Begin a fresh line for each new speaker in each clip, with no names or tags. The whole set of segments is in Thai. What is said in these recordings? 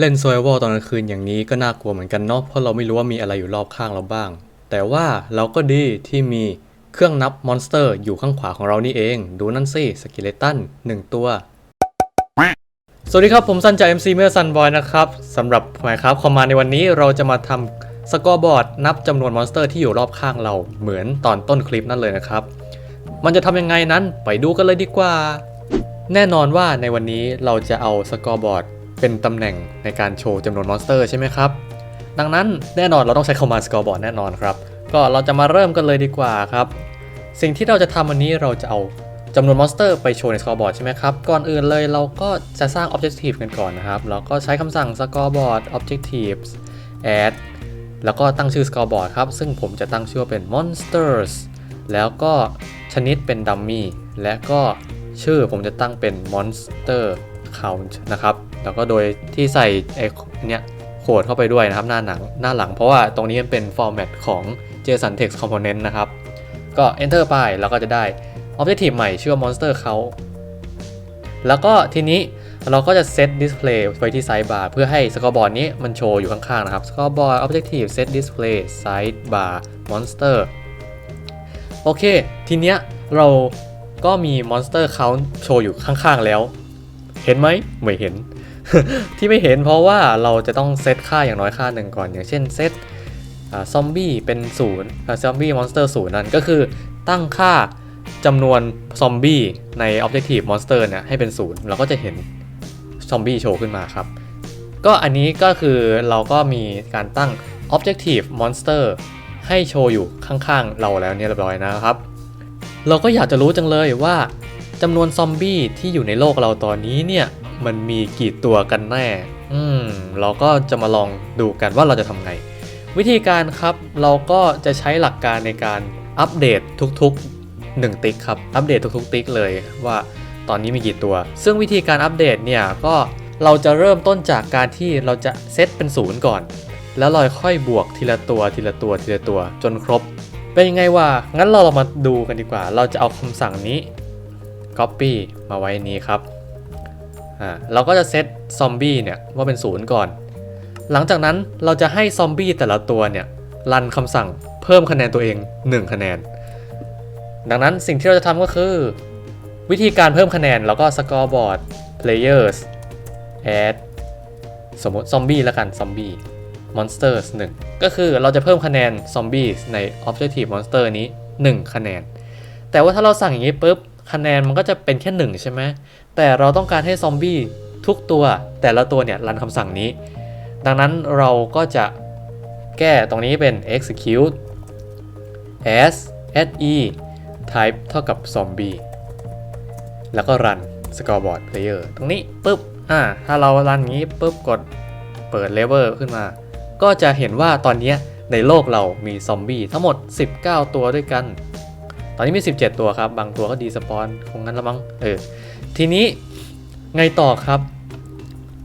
เล่น s u r v i v a l ตอนกลางคืนอย่างนี้ก็น่ากลัวเหมือนกันเนาะเพราะเราไม่รู้ว่ามีอะไรอยู่รอบข้างเราบ้าง แต่ว่าเราก็ดีที่มีเครื่องนับมอนสเตอร์อยู่ข้างขวาของเรานี่เอง ดูนั่นสิสกิเลตันหนึ่งตัว สวัสดีครับผมซันจาก MC เมื่อซันบอยนะครับสำหรับหมายครับคอมมาในวันนี้เราจะมาทำสกอร์บอร์ดนับจำนวนมอนสเตอร์ที่อยู่รอบข้างเราเหมือนตอนต้นคลิปนั่นเลยนะครับ มันจะทำยังไงนั้นไปดูกันเลยดีกว่า แน่นอนว่าในวันนี้เราจะเอาสกอร์บอร์ด เป็นตำแหน่งในการโชว์จำนวนมอนสเตอร์ใช่ไหมครับ ดังนั้นแน่นอนเราต้องใช้คอมมานด์สกอร์บอร์ดแน่นอนครับ ก็เราจะมาเริ่มกันเลยดีกว่าครับ สิ่งที่เราจะทำวันนี้เราจะเอาจำนวนมอนสเตอร์ไปโชว์ในสกอร์บอร์ดใช่ไหมครับ ก่อนอื่นเลยเราก็จะสร้าง Objective กันก่อนนะครับ เราก็ใช้คำสั่ง scoreboard objectives add แล้วก็ตั้งชื่อ scoreboard ครับ ซึ่งผมจะตั้งชื่อว่าเป็น monsters แล้วก็ชนิดเป็น dummy และก็ชื่อผมจะตั้งเป็น monster count นะครับ แล้วก็โดยที่ใส่ไอ้เนี้ยโคดเข้าไปด้วยนะครับหน้าหนังหน้าหลัง เพราะว่าตรงนี้มันเป็น format ของ JSON text component นะครับ ก็ enter ไปแล้วก็จะได้ objective ใหม่ชื่อว่า monster count แล้วก็ทีนี้เราก็จะ set display ไว้ที่ sidebar เพื่อให้ scoreboard นี้มันโชว์อยู่ข้างๆนะครับ scoreboard objective set display sidebar monster โอเค ทีเนี้ยเราก็มี monster count โชว์อยู่ข้างๆแล้ว เห็นไหมไม่เห็น ที่ไม่เห็นเพราะว่าเราจะต้องเซตค่าอย่างน้อยค่าหนึ่งก่อน อย่างเช่นเซตซอมบี้เป็นศูนย์ซอมบี้มอนสเตอร์ศูนย์นั่นก็คือตั้งค่าจำนวนซอมบี้ใน Objective Monster เนี่ยให้เป็นศูนย์เราก็จะเห็นซอมบี้โชว์ขึ้นมาครับ ก็อันนี้ก็คือเราก็มีการตั้ง Objective Monster ให้โชว์อยู่ข้างๆ เราแล้วเนี่ยเรียบร้อยนะครับ เราก็อยากจะรู้จังเลยว่า จำนวนซอมบี้ที่อยู่ในโลกเราตอนนี้เนี่ย มันมีกี่ตัวกันแน่ อืม เราก็จะมาลองดูกันว่าเราจะทำไง วิธีการครับเราก็จะใช้หลักการในการอัปเดตทุกๆ 1 ติ๊กครับ อัปเดตทุกๆ ติ๊กเลยว่าตอนนี้มีกี่ตัว ซึ่งวิธีการอัปเดตเนี่ยก็เราจะเริ่มต้นจากการที่เราจะเซตเป็นศูนย์ก่อน แล้วเราค่อยบวกทีละตัวทีละตัวทีละตัวจนครบ เป็นยังไงวะงั้นเราลองมาดูกันดีกว่า เราจะเอาคำสั่งนี้ copy มาไว้นี้ครับอ่าเราก็จะเซตซอมบี้เนี่ยว่าเป็นศูนย์ก่อน หลังจากนั้นเราจะให้ซอมบี้แต่ละตัวเนี่ยรันคำสั่งเพิ่มคะแนนตัวเอง 1 คะแนน ดังนั้นสิ่งที่เราจะทำก็คือ วิธีการเพิ่มคะแนนเราก็ scoreboard players add สมมติซอมบี้แล้วกันซอมบี้ monsters 1 ก็คือเราจะเพิ่มคะแนนซอมบี้ใน objective monster นี้ 1 คะแนน แต่ว่าถ้าเราสั่งอย่างนี้ปุ๊บ คะแนนมันก็จะเป็นแค่1ใช่ไหมแต่เราต้องการให้ซอมบี้ทุกตัวแต่ละตัวเนี่ยรันคำสั่งนี้ ดังนั้นเราก็จะแก้ตรงนี้เป็น execute as se type เท่ากับ zombie แล้วก็ run scoreboard player ตรงนี้ปุ๊บ อ่า ถ้าเรารันงี้ปุ๊บกดเปิด lever ขึ้นมา ก็จะเห็นว่าตอนนี้ในโลกเรามีซอมบี้ทั้งหมด 19 ตัวด้วยกัน ตอนนี้มี 17 ตัวครับ บางตัวก็ดีสปอนคงงั้นละมั้ง เออ ทีนี้ไงต่อครับ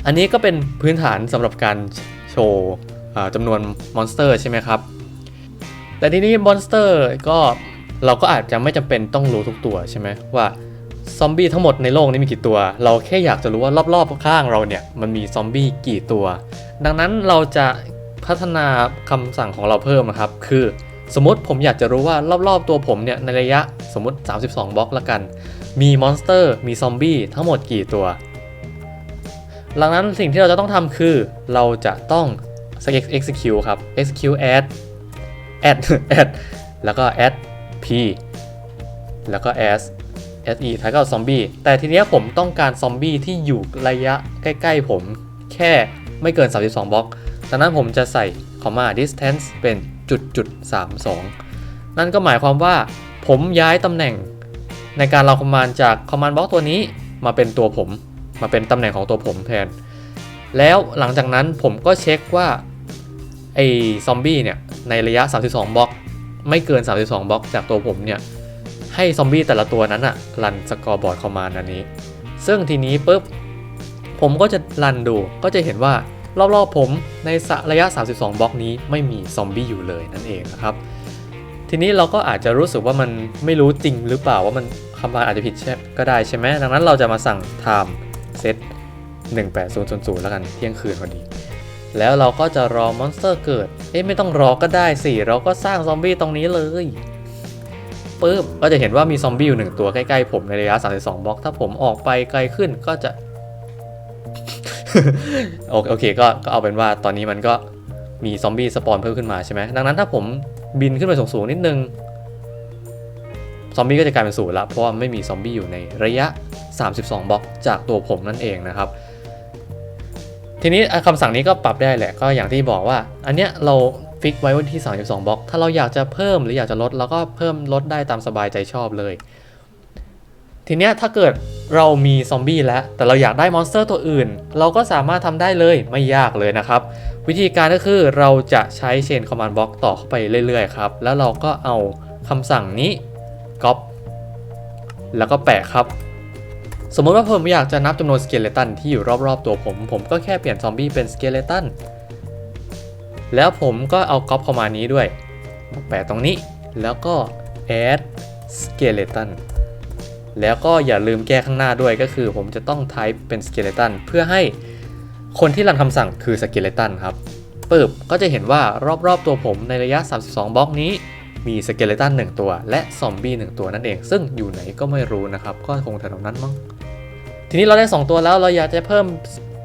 อันนี้ก็เป็นพื้นฐานสำหรับการโชว์จำนวนมอนสเตอร์ใช่ไหมครับ แต่ทีนี้มอนสเตอร์ก็เราก็อาจจะไม่จำเป็นต้องรู้ทุกตัวใช่ไหมว่าซอมบี้ทั้งหมดในโลกนี้มีกี่ตัว เราแค่อยากจะรู้ว่ารอบๆข้างเราเนี่ยมันมีซอมบี้กี่ตัว ดังนั้นเราจะพัฒนาคำสั่งของเราเพิ่มนะครับ คือ สมมติผมอยากจะรู้ว่ารอบๆตัวผมเนี่ยในระยะสมมติ 32 บล็อกละกัน มีมอนสเตอร์มีซอมบี้ทั้งหมดกี่ตัวดังนั้นสิ่งที่เราจะต้องทำคือเราจะต้อง execute ครับ execute add add add แล้วก็ add p แล้วก็ s se ท้ายก็ซอมบี้แต่ทีเนี้ยผมต้องการซอมบี้ที่อยู่ระยะใกล้ๆผมแค่ไม่เกิน 32 บล็อกดังนั้นผมจะใส่ comma distance เป็น จุดจุด32นั่นก็หมายความว่า ผมย้ายตำแหน่งในการเราคอมมานด์จาก command block ตัวนี้มาเป็นตัวผม มาเป็นตำแหน่งของตัวผมแทน แล้วหลังจากนั้นผมก็เช็คว่าไอ้ซอมบี้เนี่ยในระยะ 32 บล็อก ไม่เกิน 32 บล็อกจากตัวผมเนี่ย ให้ซอมบี้แต่ละตัวนั้นอะรันสกอร์บอร์ดคอมมานด์อันนี้ ซึ่งทีนี้ปุ๊บผมก็จะรันดูก็จะเห็นว่า รอบๆผมในระยะ 32 บล็อกนี้ไม่มีซอมบี้อยู่เลยนั่นเองนะครับ ทีนี้เราก็อาจจะรู้สึกว่ามันไม่รู้จริงหรือเปล่าว่ามันคำนด์อาจจะผิดใช่ก็ได้ใช่ไหมดังนั้นเราจะมาสั่ง time set 18000 แล้วกันเที่ยงคืนพอดี แล้วเราก็จะรอมอนสเตอร์เกิด เอ๊ะไม่ต้องรอก็ได้สิ เราก็สร้างซอมบี้ตรงนี้เลยปึ๊บก็จะเห็นว่ามีซอมบี้อยู่หนึ่งตัวใกล้ๆผมในระยะ 32 บล็อก ถ้าผมออกไปไกลขึ้นก็จะ โอเคก็ก็เอาเป็นว่าตอนนี้มันก็มีซอมบี้สปอนเพิ่มขึ้นมาใช่ไหมดังนั้นถ้าผมบินขึ้นไปสูงๆนิดนึงซอมบี้ก็จะกลายเป็นศูนย์ละเพราะว่าไม่มีซอมบี้อยู่ในระยะ 32บล็อกจากตัวผมนั่นเองนะครับ ทีนี้คำสั่งนี้ก็ปรับได้แหละก็อย่างที่บอกว่า อันเนี้ยเราฟิกไว้วันที่ 32บล็อก ถ้าเราอยากจะเพิ่มหรืออยากจะลดเราก็เพิ่มลดได้ตามสบายใจชอบเลย ทีเนี้ยถ้าเกิดเรามีซอมบี้แล้ว แต่เราอยากได้มอนสเตอร์ตัวอื่น เราก็สามารถทำได้เลยไม่ยากเลยนะครับ วิธีการก็คือเราจะใช้ Chain Command Block ต่อเข้าไปเรื่อยๆครับ แล้วเราก็เอาคำสั่งนี้ก๊อปแล้วก็แปะครับ สมมติว่าผมอยากจะนับจำนวนสเกเลตันที่อยู่รอบๆตัวผม ผมก็แค่เปลี่ยนซอมบี้เป็นสเกเลตันแล้วผมก็เอาก๊อปเข้ามานี้ด้วย แปะตรงนี้ แล้วก็ add skeleton แล้วก็อย่าลืมแก้ข้างหน้าด้วยก็คือ ผมจะต้อง type เป็น skeleton เพื่อให้คนที่รันคำสั่งคือ skeleton ครับปึ๊บก็จะเห็นว่ารอบๆตัวผมในระยะ 32 บล็อกนี้มีสเกเลตัน1ตัว และซอมบี้1ตัวนั่นเอง ซึ่งอยู่ไหนก็ไม่รู้นะครับ ก็คงแถวนั้นมั้งทีนี้เราได้ 2 ตัวแล้วเราอยากจะเพิ่ม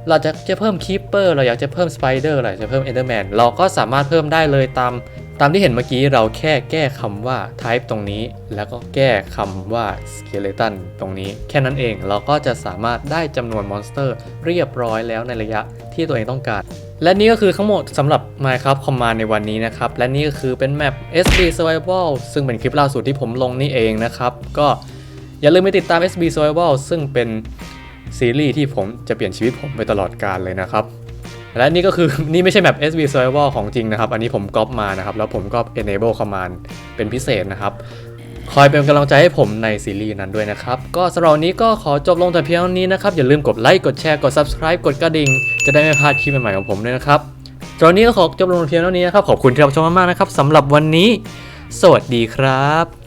เราจะจะเพิ่มคีปเปอร์เราอยากจะเพิ่มสไปเดอร์เราอยากจะเพิ่มเอนเดอร์แมนเราก็สามารถเพิ่มได้เลยตาม ตามที่เห็นเมื่อกี้เราแค่แก้คำว่า type ตรงนี้ แล้วก็แก้คำว่า skeleton ตรงนี้ แค่นั้นเองเราก็จะสามารถได้จำนวนมอนสเตอร์เรียบร้อยแล้วในระยะที่ตัวเองต้องการ และนี่ก็คือทั้งหมดสำหรับ Minecraft Command ในวันนี้นะครับ และนี่ก็คือเป็นแมป SB Survival ซึ่งเป็นคลิปล่าสุดที่ผมลงนี่เองนะครับ ก็อย่าลืมไปติดตาม SB Survival ซึ่งเป็นซีรีส์ที่ผมจะเปลี่ยนชีวิตผมไปตลอดกาลเลยนะครับ และนี่ก็คือนี่ไม่ใช่แมป SB Survival ของจริงนะครับ อันนี้ผมก๊อปมานะครับ แล้วผมก็ enable command เป็นพิเศษนะครับ คอยเป็นกำลังใจให้ผมในซีรีส์นั้นด้วยนะครับ ก็สำหรับนี้ก็ขอจบลงแต่เพียงเท่านี้นะครับ อย่าลืมกดไลค์กดแชร์กด subscribe กดกระดิ่ง จะได้ไม่พลาดคลิปใหม่ๆของผมด้วยนะครับสำหรับวันนี้ก็ขอจบลงแต่เพียงเท่านี้นะครับ ขอบคุณที่รับชมมากๆนะครับสำหรับวันนี้ สวัสดีครับ